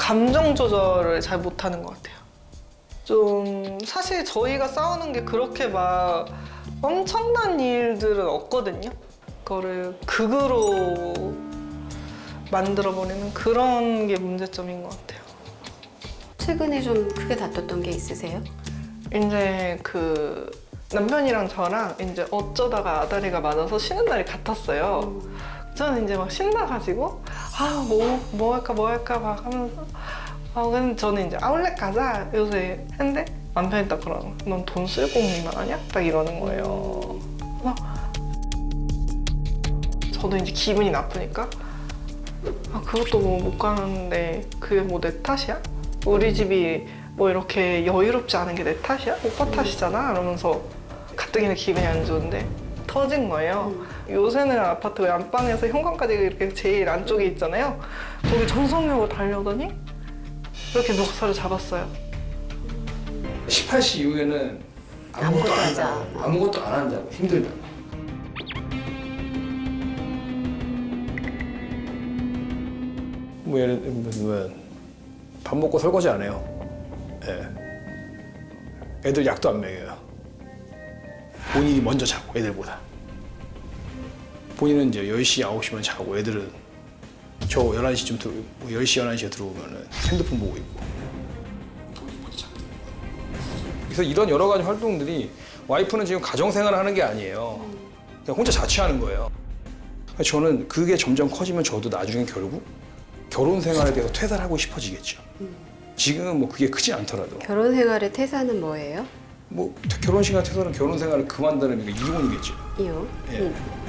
감정 조절을 잘 못하는 것 같아요. 좀 사실 저희가 싸우는 게 그렇게 막 엄청난 일들은 없거든요. 그거를 극으로 만들어버리는 그런 게 문제점인 것 같아요. 최근에 좀 크게 다퉜던 게 있으세요? 이제 그 남편이랑 저랑 이제 어쩌다가 아다리가 맞아서 쉬는 날이 같았어요. 저는 이제 막 신나가지고 아 뭐 뭐 할까 뭐 할까 막 하면서 아 근데 저는 이제 아울렛 가자 요새 했는데 남편이 딱 그러는 넌돈 쓸고 온일만 하냐? 딱 이러는 거예요. 그래서 저도 이제 기분이 나쁘니까 아 그것도 뭐 못 가는데 그게 뭐 내 탓이야? 우리 집이 뭐 이렇게 여유롭지 않은 게 내 탓이야? 오빠 탓이잖아? 이러면서 가뜩이나 기분이 안 좋은데 터진 거예요. 요새는 아파트 안방에서 현관까지 이렇게 제일 안쪽에 있잖아요. 거기 전속력으로 달려오더니 이렇게 멱살을 잡았어요. 18시 이후에는 아무것도, 안 한다고. 않아. 아무것도 안 한다고. 힘들다고. 뭐 예를 들면 밥 먹고 설거지 안 해요. 예. 애들 약도 안 먹여요. 본인이 먼저 자고 애들보다. 본인은 이제 10시, 9시면 자고 애들은 저 11시쯤 들어, 뭐 10시, 11시에 들어오면은 핸드폰 보고 있고. 그래서 이런 여러 가지 활동들이 와이프는 지금 가정 생활을 하는 게 아니에요. 그냥 혼자 자취하는 거예요. 그러니까 저는 그게 점점 커지면 저도 나중에 결국 결혼 생활에 대해서 퇴사를 하고 싶어지겠죠. 지금은 뭐 그게 크지 않더라도 결혼 생활의 태사는 뭐예요? 뭐 결혼식이나 퇴사는 결혼 생활을 그만두는 게 이혼이겠죠. 이요. 예. 음.